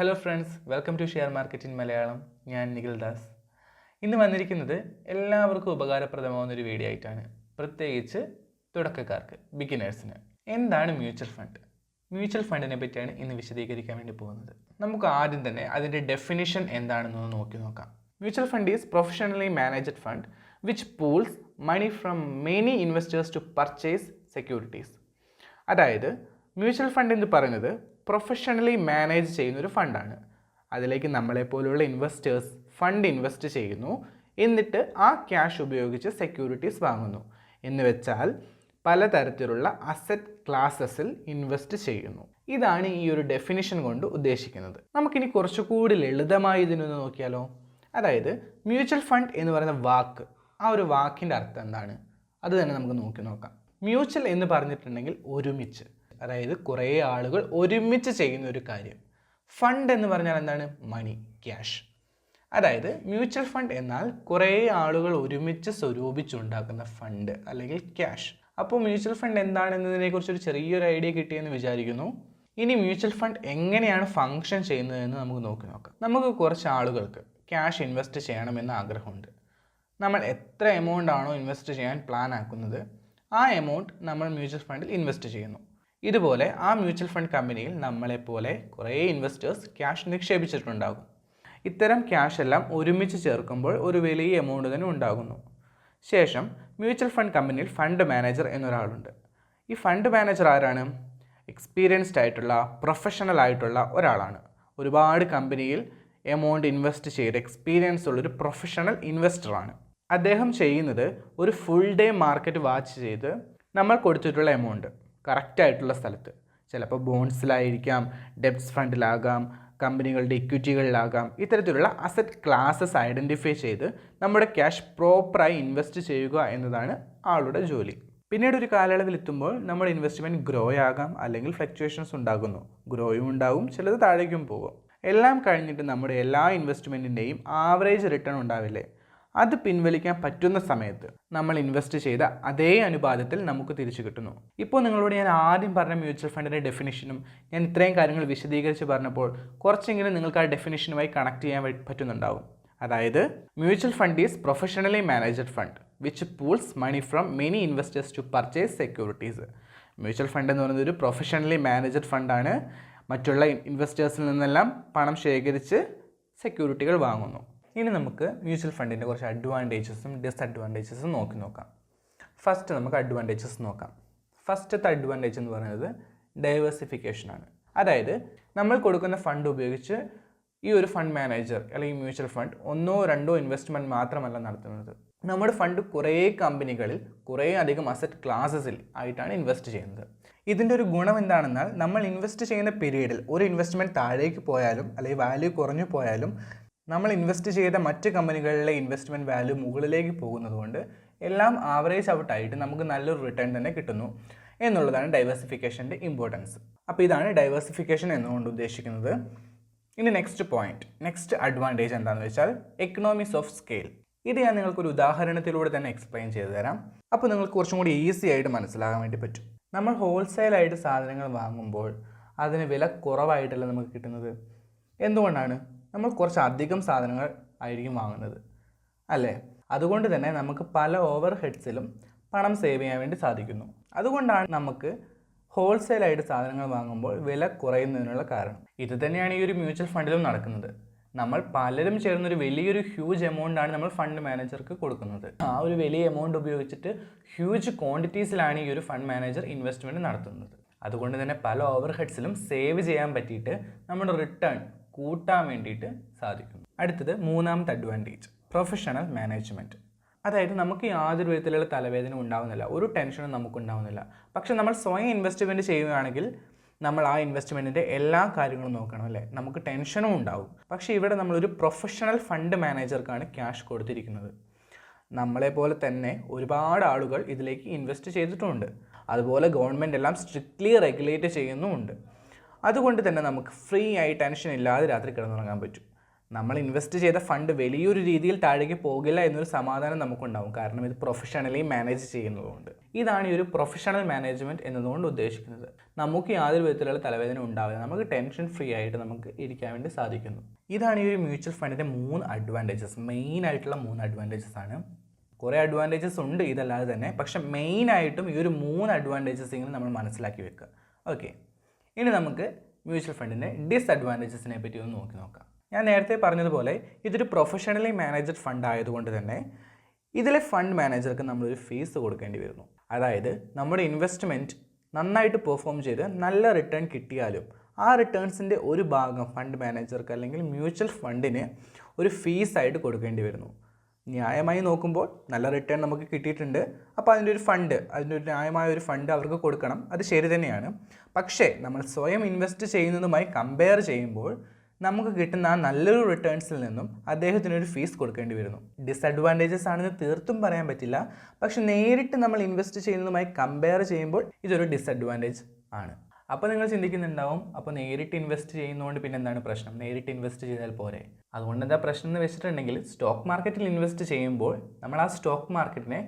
Hello friends welcome to share market in Malayalam ഞാൻ നിഖിൽ ദാസ്. ഇന്ന് വന്നിരിക്കുന്നത് എല്ലാവർക്കും ഉപകാരപ്രദമാവുന്ന ഒരു വീഡിയോ ആയിട്ടാണ്. പ്രത്യേകിച്ച് തുടക്കക്കാർക്ക് ബിഗിനേഴ്സിന് എന്താണ് മ്യൂച്വൽ ഫണ്ട് മ്യൂച്വൽ ഫണ്ടിനെ പറ്റിയാണ് ഇന്ന് വിശദീകരിക്കാൻ വേണ്ടി പോകുന്നത്. നമുക്ക് ആദ്യം തന്നെ അതിന്റെ ഡെഫിനിഷൻ എന്താണെന്ന് നോക്കി നോക്കാം. Mutual fund is professionally managed fund which pools money from many investors to purchase securities അതായത് മ്യൂച്വൽ ഫണ്ട് എന്ന് പറയുന്നത് പ്രൊഫഷണലി മാനേജ് ചെയ്യുന്ന ഒരു ഫണ്ടാണ് അതിലേക്ക് നമ്മളെ നമ്മളെപ്പോലുള്ള ഇൻവെസ്റ്റേഴ്സ് ഫണ്ട് ഇൻവെസ്റ്റ് ചെയ്യുന്നു. എന്നിട്ട് ആ ക്യാഷ് ഉപയോഗിച്ച് സെക്യൂരിറ്റീസ് വാങ്ങുന്നു. എന്ന് വെച്ചാൽ പലതരത്തിലുള്ള അസറ്റ് ക്ലാസസിൽ ഇൻവെസ്റ്റ് ചെയ്യുന്നു. ഇതാണ് ഈ ഒരു ഡെഫിനിഷൻ കൊണ്ട് ഉദ്ദേശിക്കുന്നത്. നമുക്കിനി കുറച്ചുകൂടി ലളിതമായി ഇതിനൊന്ന് നോക്കിയാലോ? അതായത് മ്യൂച്വൽ ഫണ്ട് എന്ന് പറയുന്ന വാക്ക്. ആ ഒരു വാക്കിന്റെ അർത്ഥം എന്താണ്? അത് തന്നെ നമുക്ക് നോക്കി നോക്കാം. മ്യൂച്വൽ എന്ന് പറഞ്ഞിട്ടുണ്ടെങ്കിൽ ഒരുമിച്ച്. അതായത് കുറേ ആളുകൾ ഒരുമിച്ച് ചെയ്യുന്ന ഒരു കാര്യം. ഫണ്ട് എന്ന് പറഞ്ഞാൽ എന്താണ്? മണി ക്യാഷ് അതായത് മ്യൂച്വൽ ഫണ്ട് എന്നാൽ കുറേ ആളുകൾ ഒരുമിച്ച് സ്വരൂപിച്ചുണ്ടാക്കുന്ന ഫണ്ട് അല്ലെങ്കിൽ ക്യാഷ് അപ്പോൾ മ്യൂച്വൽ ഫണ്ട് എന്താണെന്നതിനെക്കുറിച്ച് ഒരു ചെറിയൊരു ഐഡിയ കിട്ടിയെന്ന് വിചാരിക്കുന്നു. ഇനി മ്യൂച്വൽ ഫണ്ട് എങ്ങനെയാണ് ഫങ്ഷൻ ചെയ്യുന്നതെന്ന് നമുക്ക് നോക്കി നോക്കാം. നമുക്ക് കുറച്ച് ആളുകൾക്ക് ക്യാഷ് ഇൻവെസ്റ്റ് ചെയ്യണമെന്ന് ആഗ്രഹമുണ്ട്. നമ്മൾ എത്ര എമൗണ്ട് ആണോ ഇൻവെസ്റ്റ് ചെയ്യാൻ പ്ലാൻ ആക്കുന്നത്? ആ എമൗണ്ട് നമ്മൾ മ്യൂച്വൽ ഫണ്ടിൽ ഇൻവെസ്റ്റ് ചെയ്യുന്നു. ഇതുപോലെ ആ മ്യൂച്വൽ ഫണ്ട് കമ്പനിയിൽ നമ്മളെപ്പോലെ കുറേ ഇൻവെസ്റ്റേഴ്സ് ക്യാഷ് നിക്ഷേപിച്ചിട്ടുണ്ടാകും. ഇത്തരം ക്യാഷ് എല്ലാം ഒരുമിച്ച് ചേർക്കുമ്പോൾ ഒരു വലിയ എമൗണ്ട് തന്നെ ഉണ്ടാകുന്നു. ശേഷം മ്യൂച്വൽ ഫണ്ട് കമ്പനിയിൽ ഫണ്ട് മാനേജർ എന്നൊരാളുണ്ട്. ഈ ഫണ്ട് മാനേജർ ആരാണ്? എക്സ്പീരിയൻസ്ഡ് ആയിട്ടുള്ള പ്രൊഫഷണൽ ആയിട്ടുള്ള ഒരാളാണ്. ഒരുപാട് കമ്പനിയിൽ എമൗണ്ട് ഇൻവെസ്റ്റ് ചെയ്ത് എക്സ്പീരിയൻസ് ഉള്ളൊരു പ്രൊഫഷണൽ ഇൻവെസ്റ്ററാണ് അദ്ദേഹം ചെയ്യുന്നത് ഒരു ഫുൾ ഡേ മാർക്കറ്റ് വാച്ച് ചെയ്ത് നമ്മൾ കൊടുത്തിട്ടുള്ള എമൗണ്ട് കറക്റ്റായിട്ടുള്ള സ്ഥലത്ത്. ചിലപ്പോൾ ബോൺസിലായിരിക്കാം ഡെപ്റ്റ്സ് ഫണ്ടിലാകാം കമ്പനികളുടെ ഇക്വിറ്റികളിലാകാം. ഇത്തരത്തിലുള്ള അസറ്റ് ക്ലാസസ് ഐഡന്റിഫൈ ചെയ്ത് നമ്മുടെ ക്യാഷ് പ്രോപ്പറായി ഇൻവെസ്റ്റ് ചെയ്യുക എന്നതാണ് ആളുടെ ജോലി. പിന്നീട് ഒരു കാലയളവിൽ എത്തുമ്പോൾ നമ്മുടെ ഇൻവെസ്റ്റ്മെന്റ് ഗ്രോ ആകാം അല്ലെങ്കിൽ ഫ്ലക്ച്വേഷൻസ് ഉണ്ടാകുന്നു. ഗ്രോയും ഉണ്ടാവും ചിലത് താഴേക്കും പോകും. എല്ലാം കഴിഞ്ഞിട്ട് നമ്മുടെ എല്ലാ ഇൻവെസ്റ്റ്മെന്റിന്റെയും ആവറേജ് റിട്ടേൺ ഉണ്ടാവില്ലേ? അത് പിൻവലിക്കാൻ പറ്റുന്ന സമയത്ത് നമ്മൾ ഇൻവെസ്റ്റ് ചെയ്ത അതേ അനുപാതത്തിൽ നമുക്ക് തിരിച്ചു കിട്ടുന്നു. ഇപ്പോൾ നിങ്ങളോട് ഞാൻ ആദ്യം പറഞ്ഞ മ്യൂച്വൽ ഫണ്ടിന്റെ ഡെഫിനിഷനും ഞാൻ ഇത്രയും കാര്യങ്ങൾ വിശദീകരിച്ച് പറഞ്ഞപ്പോൾ കുറച്ചെങ്കിലും നിങ്ങൾക്ക് ആ ഡെഫിനിഷനുമായി കണക്ട് ചെയ്യാൻ പറ്റുന്നുണ്ടാവും. അതായത് mutual fund is professionally managed fund which pools money from many investors to purchase securities mutual fund എന്ന് പറയുന്നത് ഒരു പ്രൊഫഷണലി മാനേജഡ് ഫണ്ടാണ് മറ്റുള്ള ഇൻവെസ്റ്റേഴ്സിൽ നിന്നെല്ലാം പണം ശേഖരിച്ച് സെക്യൂരിറ്റികൾ വാങ്ങുന്നു. ഇനി നമുക്ക് മ്യൂച്വൽ ഫണ്ടിന്റെ കുറച്ച് അഡ്വാന്റേജസും ഡിസ്അഡ്വാന്റേജസും നോക്കി നോക്കാം. ഫസ്റ്റ് നമുക്ക് അഡ്വാന്റേജസ് നോക്കാം. ഫസ്റ്റത്തെ അഡ്വാന്റേജ് എന്ന് പറയുന്നത് ഡൈവേഴ്സിഫിക്കേഷനാണ് അതായത് നമ്മൾ കൊടുക്കുന്ന ഫണ്ട് ഉപയോഗിച്ച് ഈ ഒരു ഫണ്ട് മാനേജർ അല്ലെങ്കിൽ മ്യൂച്വൽ ഫണ്ട് ഒന്നോ രണ്ടോ ഇൻവെസ്റ്റ്മെന്റ് മാത്രമല്ല നടത്തുന്നത്. നമ്മുടെ ഫണ്ട് കുറേ കമ്പനികളിൽ കുറേ അധികം അസറ്റ് ക്ലാസസിൽ ആയിട്ടാണ് ഇൻവെസ്റ്റ് ചെയ്യുന്നത്. ഇതിന്റെ ഒരു ഗുണം എന്താണെന്നാൽ നമ്മൾ ഇൻവെസ്റ്റ് ചെയ്യുന്ന പീരീഡിൽ ഒരു ഇൻവെസ്റ്റ്മെന്റ് താഴേക്ക് പോയാലും അല്ലെങ്കിൽ വാല്യൂ കുറഞ്ഞു പോയാലും നമ്മൾ ഇൻവെസ്റ്റ് ചെയ്ത മറ്റ് കമ്പനികളിലെ ഇൻവെസ്റ്റ്മെന്റ് വാല്യൂ മുകളിലേക്ക് പോകുന്നതുകൊണ്ട് എല്ലാം ആവറേജ് ഔട്ടായിട്ട് നമുക്ക് നല്ലൊരു റിട്ടേൺ തന്നെ കിട്ടുന്നു എന്നുള്ളതാണ് ഡൈവേഴ്സിഫിക്കേഷന്റെ ഇമ്പോർട്ടൻസ് അപ്പോൾ ഇതാണ് ഡൈവേഴ്സിഫിക്കേഷൻ എന്നുകൊണ്ട് ഉദ്ദേശിക്കുന്നത്. ഇനി നെക്സ്റ്റ് പോയിന്റ് നെക്സ്റ്റ് അഡ്വാന്റേജ് എന്താണെന്ന് വെച്ചാൽ എക്കണോമിക്സ് ഓഫ് സ്കെയിൽ ഇത് ഞാൻ നിങ്ങൾക്കൊരു ഉദാഹരണത്തിലൂടെ തന്നെ എക്സ്പ്ലെയിൻ ചെയ്തു തരാം. അപ്പോൾ നിങ്ങൾക്ക് കുറച്ചും കൂടി ഈസി ആയിട്ട് മനസ്സിലാകാൻ വേണ്ടി പറ്റും. നമ്മൾ ഹോൾസെയിലായിട്ട് സാധനങ്ങൾ വാങ്ങുമ്പോൾ അതിന് വില കുറവായിട്ടല്ല നമുക്ക് കിട്ടുന്നത്? എന്തുകൊണ്ടാണ്? നമ്മൾ കുറച്ചധികം സാധനങ്ങൾ ആയിരിക്കും വാങ്ങുന്നത് അല്ലേ? അതുകൊണ്ട് തന്നെ നമുക്ക് പല ഓവർ ഹെഡ്സിലും പണം സേവ് ചെയ്യാൻ വേണ്ടി സാധിക്കുന്നു. അതുകൊണ്ടാണ് നമുക്ക് ഹോൾസെയിലായിട്ട് സാധനങ്ങൾ വാങ്ങുമ്പോൾ വില കുറയുന്നതിനുള്ള കാരണം. ഇത് തന്നെയാണ് ഈ ഒരു മ്യൂച്വൽ ഫണ്ടിലും നടക്കുന്നത്. നമ്മൾ പലരും ചേർന്നൊരു വലിയൊരു ഹ്യൂജ് എമൗണ്ടാണ് നമ്മൾ ഫണ്ട് മാനേജർക്ക് കൊടുക്കുന്നത്. ആ ഒരു വലിയ എമൗണ്ട് ഉപയോഗിച്ചിട്ട് ഹ്യൂജ് ക്വാണ്ടിറ്റീസിലാണ് ഈ ഒരു ഫണ്ട് മാനേജർ ഇൻവെസ്റ്റ്മെന്റ് നടത്തുന്നത്. അതുകൊണ്ട് തന്നെ പല ഓവർ ഹെഡ്സിലും സേവ് ചെയ്യാൻ പറ്റിയിട്ട് നമ്മുടെ റിട്ടേൺ കൂട്ടാൻ വേണ്ടിയിട്ട് സാധിക്കുന്നു. അടുത്തത് മൂന്നാമത്തെ അഡ്വാന്റേജ് പ്രൊഫഷണൽ മാനേജ്മെന്റ് അതായത് നമുക്ക് യാതൊരു വിധത്തിലുള്ള തലവേദന ഉണ്ടാവുന്നില്ല ഒരു ടെൻഷനും നമുക്ക് ഉണ്ടാവുന്നില്ല. പക്ഷെ നമ്മൾ സ്വയം ഇൻവെസ്റ്റ്മെന്റ് ചെയ്യുകയാണെങ്കിൽ നമ്മൾ ആ ഇൻവെസ്റ്റ്മെന്റിന്റെ എല്ലാ കാര്യങ്ങളും നോക്കണം അല്ലേ? നമുക്ക് ടെൻഷനും ഉണ്ടാവും. പക്ഷേ ഇവിടെ നമ്മളൊരു പ്രൊഫഷണൽ ഫണ്ട് മാനേജർക്കാണ് ക്യാഷ് കൊടുത്തിരിക്കുന്നത്. നമ്മളെ പോലെ തന്നെ ഒരുപാട് ആളുകൾ ഇതിലേക്ക് ഇൻവെസ്റ്റ് ചെയ്തിട്ടുമുണ്ട്. അതുപോലെ ഗവൺമെന്റ് എല്ലാം സ്ട്രിക്ട്ലി റെഗുലേറ്റ് ചെയ്യുന്നുമുണ്ട്. അതുകൊണ്ട് തന്നെ നമുക്ക് ഫ്രീ ആയി ടെൻഷൻ ഇല്ലാതെ രാത്രി കിടന്നുറങ്ങാൻ പറ്റും. നമ്മൾ ഇൻവെസ്റ്റ് ചെയ്ത ഫണ്ട് വലിയൊരു രീതിയിൽ താഴേക്ക് പോകില്ല എന്നൊരു സമാധാനം നമുക്കുണ്ടാവും. കാരണം ഇത് പ്രൊഫഷണലി മാനേജ് ചെയ്യുന്നതുകൊണ്ട്. ഇതാണ് ഈ ഒരു പ്രൊഫഷണൽ മാനേജ്മെന്റ് എന്നതുകൊണ്ട് ഉദ്ദേശിക്കുന്നത്. നമുക്ക് യാതൊരു വിധത്തിലുള്ള തലവേദന ഉണ്ടാവില്ല. നമുക്ക് ടെൻഷൻ ഫ്രീ ആയിട്ട് നമുക്ക് ഇരിക്കാൻ വേണ്ടി സാധിക്കുന്നു. ഇതാണ് ഈ ഒരു മ്യൂച്വൽ ഫണ്ടിന്റെ മൂന്ന് അഡ്വാന്റേജസ് മെയിൻ ആയിട്ടുള്ള മൂന്ന് അഡ്വാന്റേജസ് ആണ്. കുറേ അഡ്വാന്റേജസ് ഉണ്ട് ഇതല്ലാതെ തന്നെ. പക്ഷെ മെയിനായിട്ടും ഈ ഒരു മൂന്ന് അഡ്വാന്റേജസ് ഇങ്ങനെ നമ്മൾ മനസ്സിലാക്കി വെക്കുക. ഓക്കെ ഇനി നമുക്ക് മ്യൂച്വൽ ഫണ്ടിന്റെ ഡിസ്അഡ്വാന്റേജസിനെ പറ്റി ഒന്ന് നോക്കി നോക്കാം. ഞാൻ നേരത്തെ പറഞ്ഞതുപോലെ ഇതൊരു പ്രൊഫഷണലി മാനേജഡ് ഫണ്ട് ആയതുകൊണ്ട് തന്നെ ഇതിലെ ഫണ്ട് മാനേജർക്ക് നമ്മളൊരു ഫീസ് കൊടുക്കേണ്ടി വരുന്നു. അതായത് നമ്മുടെ ഇൻവെസ്റ്റ്മെന്റ് നന്നായിട്ട് പെർഫോം ചെയ്ത് നല്ല റിട്ടേൺ കിട്ടിയാലും ആ റിട്ടേൺസിന്റെ ഒരു ഭാഗം ഫണ്ട് മാനേജർക്ക് അല്ലെങ്കിൽ മ്യൂച്വൽ ഫണ്ടിന് ഒരു ഫീസായിട്ട് കൊടുക്കേണ്ടി വരുന്നു. ന്യായമായി നോക്കുമ്പോൾ നല്ല റിട്ടേൺ നമുക്ക് കിട്ടിയിട്ടുണ്ട്. അപ്പോൾ അതിന്റെ ഒരു ഫണ്ട് അതിന്റെ ഒരു ന്യായമായ ഒരു ഫണ്ട് അവർക്ക് കൊടുക്കണം. അത് ശരി തന്നെയാണ്. പക്ഷേ നമ്മൾ സ്വയം ഇൻവെസ്റ്റ് ചെയ്യുന്നതുമായി കമ്പയർ ചെയ്യുമ്പോൾ നമുക്ക് കിട്ടുന്ന ആ നല്ലൊരു റിട്ടേൺസിൽ നിന്നും അദ്ദേഹത്തിന് ഒരു ഫീസ് കൊടുക്കേണ്ടി വരുന്നു. ഡിസഡ്വാന്റേജസ് ആണെന്ന് തീർത്തും പറയാൻ പറ്റില്ല. പക്ഷെ നേരിട്ട് നമ്മൾ ഇൻവെസ്റ്റ് ചെയ്യുന്നതുമായി കമ്പയർ ചെയ്യുമ്പോൾ ഇതൊരു ഡിസഡ്വാന്റേജ് ആണ്. അപ്പോൾ നിങ്ങൾ ചിന്തിക്കുന്നുണ്ടാവും അപ്പോൾ നേരിട്ട് ഇൻവെസ്റ്റ് ചെയ്യുന്നതുകൊണ്ട് പിന്നെ എന്താണ് പ്രശ്നം? നേരിട്ട് ഇൻവെസ്റ്റ് ചെയ്താൽ പോരെ. അതുകൊണ്ട് എന്താ പ്രശ്നം എന്ന് വെച്ചിട്ടുണ്ടെങ്കിൽ സ്റ്റോക്ക് മാർക്കറ്റിൽ ഇൻവെസ്റ്റ് ചെയ്യുമ്പോൾ നമ്മൾ ആ സ്റ്റോക്ക് മാർക്കറ്റിനെ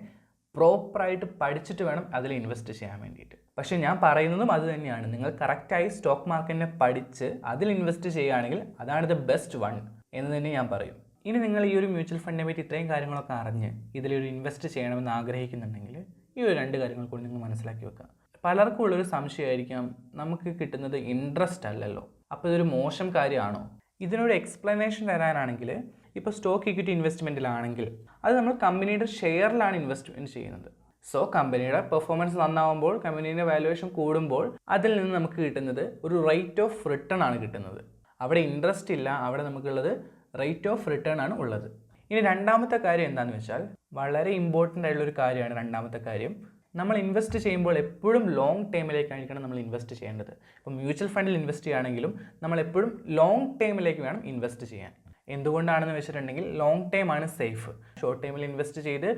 പ്രോപ്പറായിട്ട് പഠിച്ചിട്ട് വേണം അതിൽ ഇൻവെസ്റ്റ് ചെയ്യാൻ വേണ്ടിയിട്ട്. പക്ഷേ ഞാൻ പറയുന്നതും അത് തന്നെയാണ്. നിങ്ങൾ കറക്റ്റായി സ്റ്റോക്ക് മാർക്കറ്റിനെ പഠിച്ച് അതിൽ ഇൻവെസ്റ്റ് ചെയ്യുകയാണെങ്കിൽ അതാണ് ദ ബെസ്റ്റ് വൺ എന്ന് തന്നെ ഞാൻ പറയും. ഇനി നിങ്ങൾ ഈ ഒരു മ്യൂച്വൽ ഫണ്ടിനെ പറ്റി ഇത്രയും കാര്യങ്ങളൊക്കെ അറിഞ്ഞ് ഇതിലൊരു ഇൻവെസ്റ്റ് ചെയ്യണമെന്ന് ആഗ്രഹിക്കുന്നുണ്ടെങ്കിൽ ഈ ഒരു രണ്ട് കാര്യങ്ങൾ കൂടി നിങ്ങൾ മനസ്സിലാക്കി വെക്കുക. പലർക്കും ഉള്ളൊരു സംശയമായിരിക്കാം നമുക്ക് കിട്ടുന്നത് ഇൻട്രസ്റ്റ് അല്ലല്ലോ. അപ്പോൾ ഇതൊരു മോശം കാര്യമാണോ? ഇതിനൊരു എക്സ്പ്ലനേഷൻ തരാനാണെങ്കിൽ ഇപ്പോൾ സ്റ്റോക്ക് ഇക്വിറ്റി ഇൻവെസ്റ്റ്മെന്റിലാണെങ്കിൽ അത് നമ്മൾ കമ്പനിയുടെ ഷെയറിലാണ് ഇൻവെസ്റ്റ്മെന്റ് ചെയ്യുന്നത്. സോ കമ്പനിയുടെ പെർഫോമൻസ് നന്നാവുമ്പോൾ കമ്പനീന്റെ വാല്യുവേഷൻ കൂടുമ്പോൾ അതിൽ നിന്ന് നമുക്ക് കിട്ടുന്നത് ഒരു റേറ്റ് ഓഫ് റിട്ടേൺ ആണ് കിട്ടുന്നത്. അവിടെ ഇൻട്രസ്റ്റ് ഇല്ല അവിടെ നമുക്കുള്ളത് റേറ്റ് ഓഫ് റിട്ടേൺ ആണ് ഉള്ളത്. ഇനി രണ്ടാമത്തെ കാര്യം എന്താണെന്ന് വെച്ചാൽ വളരെ ഇമ്പോർട്ടന്റ് ആയിട്ടുള്ളൊരു കാര്യമാണ് രണ്ടാമത്തെ കാര്യം. നമ്മൾ ഇൻവെസ്റ്റ് ചെയ്യുമ്പോൾ എപ്പോഴും ലോങ് ടേമിലേക്കായിരിക്കണം നമ്മൾ ഇൻവെസ്റ്റ് ചെയ്യേണ്ടത്. ഇപ്പോൾ മ്യൂച്വൽ ഫണ്ടിൽ ഇൻവെസ്റ്റ് ചെയ്യുകയാണെങ്കിലും നമ്മൾ എപ്പോഴും ലോങ് ടേമിലേക്ക് വേണം ഇൻവെസ്റ്റ് ചെയ്യാൻ. എന്തുകൊണ്ടാണെന്ന് വെച്ചിട്ടുണ്ടെങ്കിൽ ലോങ് ടൈം ആണ് സേഫ് ഷോർട്ട് ടൈമിൽ ഇൻവെസ്റ്റ് ചെയ്ത്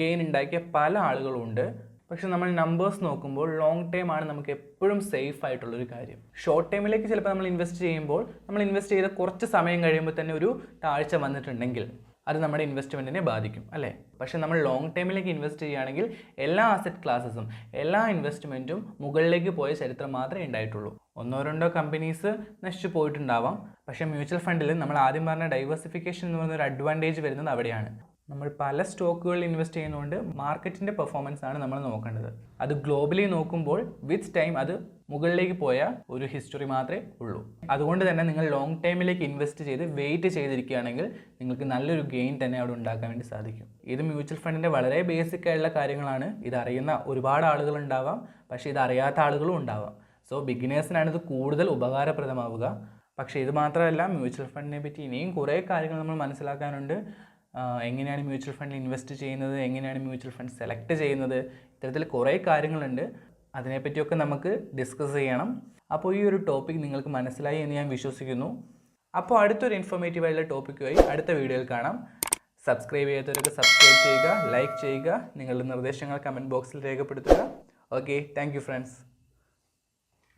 ഗെയിൻ ഉണ്ടാക്കിയ പല ആളുകളുണ്ട്. പക്ഷെ നമ്മൾ നമ്പേഴ്സ് നോക്കുമ്പോൾ ലോങ് ടൈം ആണ് നമുക്ക് എപ്പോഴും സേഫ് ആയിട്ടുള്ളൊരു കാര്യം. ഷോർട്ട് ടൈമിലേക്ക് ചിലപ്പോൾ നമ്മൾ ഇൻവെസ്റ്റ് ചെയ്യുമ്പോൾ നമ്മൾ ഇൻവെസ്റ്റ് ചെയ്ത കുറച്ച് സമയം കഴിയുമ്പോൾ തന്നെ ഒരു താഴ്ച വന്നിട്ടുണ്ടെങ്കിൽ അത് നമ്മുടെ ഇൻവെസ്റ്റ്മെന്റിനെ ബാധിക്കും അല്ലേ? പക്ഷേ നമ്മൾ ലോങ് ടൈമിലേക്ക് ഇൻവെസ്റ്റ് ചെയ്യുകയാണെങ്കിൽ എല്ലാ അസറ്റ് ക്ലാസ്സസും എല്ലാ ഇൻവെസ്റ്റ്മെന്റും മുകളിലേക്ക് പോയ ചരിത്രം മാത്രമേ ഉണ്ടായിട്ടുള്ളൂ. ഒന്നോ രണ്ടോ കമ്പനീസ് നശിച്ചു പോയിട്ടുണ്ടാവാം. പക്ഷേ മ്യൂച്വൽ ഫണ്ടിൽ നമ്മൾ ആദ്യം പറഞ്ഞ ഡൈവേഴ്സിഫിക്കേഷൻ എന്ന് പറയുന്ന ഒരു അഡ്വാന്റേജ് വരുന്നത് അവിടെയാണ്. നമ്മൾ പല സ്റ്റോക്കുകളിൽ ഇൻവെസ്റ്റ് ചെയ്യുന്നതുകൊണ്ട് മാർക്കറ്റിന്റെ പെർഫോമൻസ് ആണ് നമ്മൾ നോക്കേണ്ടത്. അത് ഗ്ലോബലി നോക്കുമ്പോൾ വിത്ത് ടൈം അത് മുകളിലേക്ക് പോയ ഒരു ഹിസ്റ്ററി മാത്രമേ ഉള്ളൂ. അതുകൊണ്ട് തന്നെ നിങ്ങൾ ലോങ് ടൈമിലേക്ക് ഇൻവെസ്റ്റ് ചെയ്ത് വെയിറ്റ് ചെയ്തിരിക്കുകയാണെങ്കിൽ നിങ്ങൾക്ക് നല്ലൊരു ഗെയിൻ തന്നെ അവിടെ ഉണ്ടാക്കാൻ വേണ്ടി സാധിക്കും. ഇത് മ്യൂച്വൽ ഫണ്ടിന്റെ വളരെ ബേസിക് ആയിട്ടുള്ള കാര്യങ്ങളാണ്. ഇതറിയുന്ന ഒരുപാട് ആളുകൾ ഉണ്ടാവാം. പക്ഷേ ഇതറിയാത്ത ആളുകളും ഉണ്ടാവാം. സോ ബിഗിനേഴ്സിനാണ് ഇത് കൂടുതൽ ഉപകാരപ്രദമാവുക. പക്ഷേ ഇത് മാത്രമല്ല മ്യൂച്വൽ ഫണ്ടിനെ പറ്റി ഇനിയും കുറേ കാര്യങ്ങൾ നമ്മൾ മനസ്സിലാക്കാനുണ്ട്. എങ്ങനെയാണ് മ്യൂച്വൽ ഫണ്ടിൽ ഇൻവെസ്റ്റ് ചെയ്യുന്നത് എങ്ങനെയാണ് മ്യൂച്വൽ ഫണ്ട് സെലക്ട് ചെയ്യുന്നത് ഇത്തരത്തിൽ കുറേ കാര്യങ്ങളുണ്ട്. അതിനെപ്പറ്റിയൊക്കെ നമുക്ക് ഡിസ്കസ് ചെയ്യണം. അപ്പോൾ ഈ ഒരു ടോപ്പിക് നിങ്ങൾക്ക് മനസ്സിലായി എന്ന് ഞാൻ വിശ്വസിക്കുന്നു. അപ്പോൾ അടുത്തൊരു ഇൻഫോർമേറ്റീവ് ആയിട്ടുള്ള ടോപ്പിക്കുമായി അടുത്ത വീഡിയോയിൽ കാണാം. സബ്സ്ക്രൈബ് ചെയ്യാത്തവരൊക്കെ സബ്സ്ക്രൈബ് ചെയ്യുക ലൈക്ക് ചെയ്യുക നിങ്ങളുടെ നിർദ്ദേശങ്ങൾ കമന്റ് ബോക്സിൽ രേഖപ്പെടുത്തുക. Okay thank friends